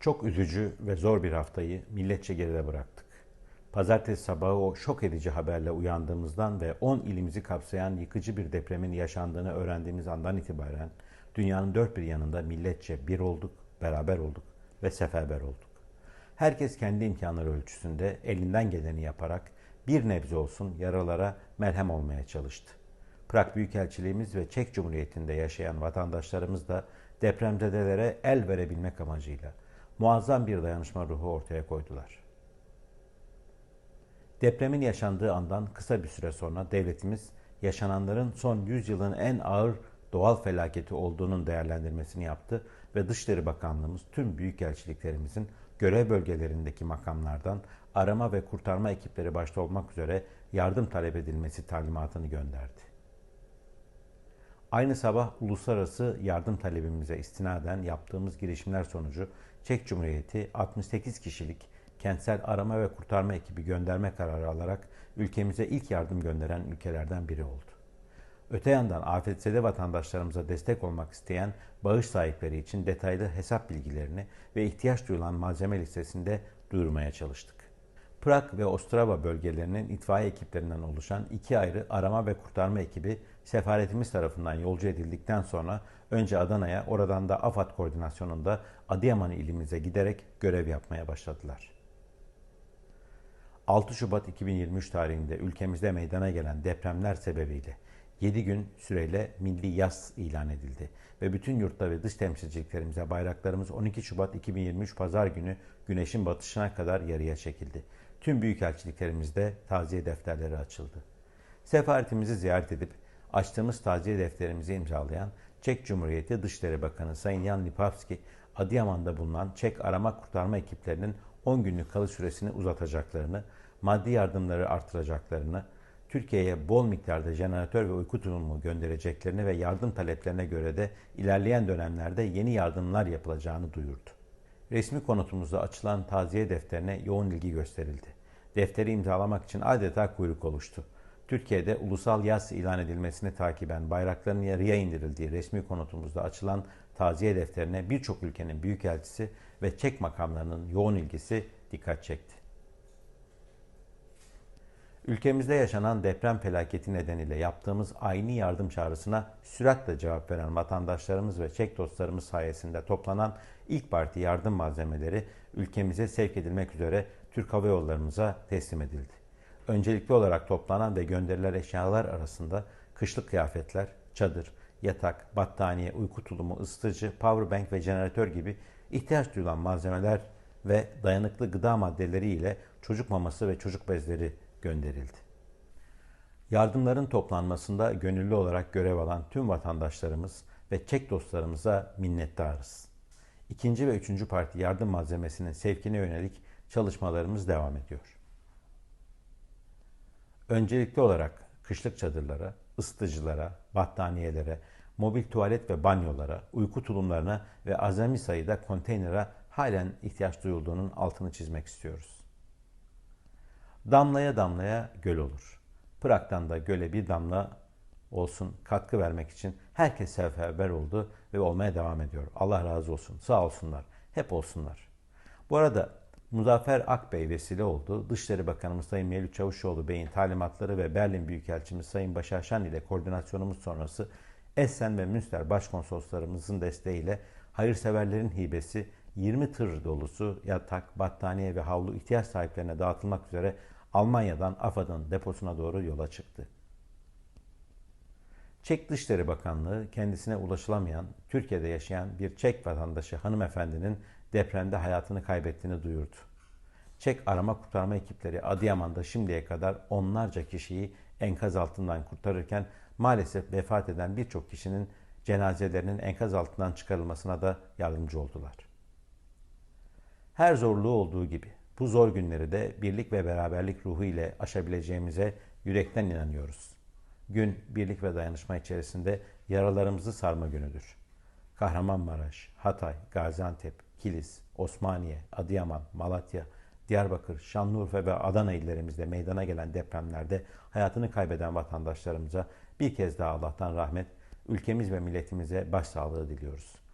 Çok üzücü ve zor bir haftayı milletçe geride bıraktık. Pazartesi sabahı o şok edici haberle uyandığımızdan ve 10 ilimizi kapsayan yıkıcı bir depremin yaşandığını öğrendiğimiz andan itibaren dünyanın dört bir yanında milletçe bir olduk, beraber olduk ve seferber olduk. Herkes kendi imkanları ölçüsünde elinden geleni yaparak bir nebze olsun yaralara merhem olmaya çalıştı. Prag Büyükelçiliğimiz ve Çek Cumhuriyeti'nde yaşayan vatandaşlarımız da depremzedelere el verebilmek amacıyla muazzam bir dayanışma ruhu ortaya koydular. Depremin yaşandığı andan kısa bir süre sonra devletimiz yaşananların son 100 yılın en ağır doğal felaketi olduğunun değerlendirmesini yaptı ve Dışişleri Bakanlığımız tüm büyükelçiliklerimizin görev bölgelerindeki makamlardan arama ve kurtarma ekipleri başta olmak üzere yardım talep edilmesi talimatını gönderdi. Aynı sabah uluslararası yardım talebimize istinaden yaptığımız girişimler sonucu Çek Cumhuriyeti 68 kişilik kentsel arama ve kurtarma ekibi gönderme kararı alarak ülkemize ilk yardım gönderen ülkelerden biri oldu. Öte yandan afetzede vatandaşlarımıza destek olmak isteyen bağış sahipleri için detaylı hesap bilgilerini ve ihtiyaç duyulan malzeme listesinde duyurmaya çalıştık. Prag ve Ostrava bölgelerinin itfaiye ekiplerinden oluşan iki ayrı arama ve kurtarma ekibi sefaretimiz tarafından yolcu edildikten sonra önce Adana'ya oradan da AFAD koordinasyonunda Adıyaman ilimize giderek görev yapmaya başladılar. 6 Şubat 2023 tarihinde ülkemizde meydana gelen depremler sebebiyle 7 gün süreyle milli yaz ilan edildi ve bütün yurtta ve dış temsilciliklerimize bayraklarımız 12 Şubat 2023 Pazar günü güneşin batışına kadar yarıya çekildi. Tüm büyükelçiliklerimizde taziye defterleri açıldı. Sefaretimizi ziyaret edip açtığımız taziye defterimizi imzalayan Çek Cumhuriyeti Dışişleri Bakanı Sayın Jan Lipavski, Adıyaman'da bulunan Çek arama kurtarma ekiplerinin 10 günlük kalış süresini uzatacaklarını, maddi yardımları artıracaklarını, Türkiye'ye bol miktarda jeneratör ve uyku tulumu göndereceklerini ve yardım taleplerine göre de ilerleyen dönemlerde yeni yardımlar yapılacağını duyurdu. Resmi konutumuzda açılan taziye defterine yoğun ilgi gösterildi. Defteri imzalamak için adeta kuyruk oluştu. Türkiye'de ulusal yaz ilan edilmesini takiben bayrakların yarıya indirildiği resmi konutumuzda açılan taziye defterine birçok ülkenin büyükelçisi ve çek makamlarının yoğun ilgisi dikkat çekti. Ülkemizde yaşanan deprem felaketi nedeniyle yaptığımız aynı yardım çağrısına süratle cevap veren vatandaşlarımız ve Çek dostlarımız sayesinde toplanan ilk parti yardım malzemeleri ülkemize sevk edilmek üzere Türk Hava Yollarımıza teslim edildi. Öncelikli olarak toplanan ve gönderilen eşyalar arasında kışlık kıyafetler, çadır, yatak, battaniye, uyku tulumu, ısıtıcı, powerbank ve jeneratör gibi ihtiyaç duyulan malzemeler ve dayanıklı gıda maddeleri ile çocuk maması ve çocuk bezleri gönderildi. Yardımların toplanmasında gönüllü olarak görev alan tüm vatandaşlarımız ve Çek dostlarımıza minnettarız. İkinci ve üçüncü parti yardım malzemesinin sevkine yönelik çalışmalarımız devam ediyor. Öncelikli olarak kışlık çadırlara, ısıtıcılara, battaniyelere, mobil tuvalet ve banyolara, uyku tulumlarına ve azami sayıda konteynere halen ihtiyaç duyulduğunun altını çizmek istiyoruz. Damlaya damlaya göl olur. Prag'dan da göle bir damla olsun katkı vermek için herkes seferber oldu ve olmaya devam ediyor. Allah razı olsun. Sağ olsunlar. Hep olsunlar. Bu arada Muzaffer Akbey vesile oldu. Dışişleri Bakanımız Sayın Mevlüt Çavuşoğlu Bey'in talimatları ve Berlin Büyükelçimiz Sayın Başar Şen ile koordinasyonumuz sonrası Essen ve Münster başkonsoloslarımızın desteğiyle hayırseverlerin hibesi 20 tır dolusu yatak, battaniye ve havlu ihtiyaç sahiplerine dağıtılmak üzere Almanya'dan AFAD'ın deposuna doğru yola çıktı. Çek Dışişleri Bakanlığı kendisine ulaşılamayan, Türkiye'de yaşayan bir Çek vatandaşı hanımefendinin depremde hayatını kaybettiğini duyurdu. Çek arama kurtarma ekipleri Adıyaman'da şimdiye kadar onlarca kişiyi enkaz altından kurtarırken maalesef vefat eden birçok kişinin cenazelerinin enkaz altından çıkarılmasına da yardımcı oldular. Her zorluğu olduğu gibi bu zor günleri de birlik ve beraberlik ruhu ile aşabileceğimize yürekten inanıyoruz. Gün birlik ve dayanışma içerisinde yaralarımızı sarma günüdür. Kahramanmaraş, Hatay, Gaziantep, Kilis, Osmaniye, Adıyaman, Malatya, Diyarbakır, Şanlıurfa ve Adana illerimizde meydana gelen depremlerde hayatını kaybeden vatandaşlarımıza bir kez daha Allah'tan rahmet, ülkemiz ve milletimize başsağlığı diliyoruz.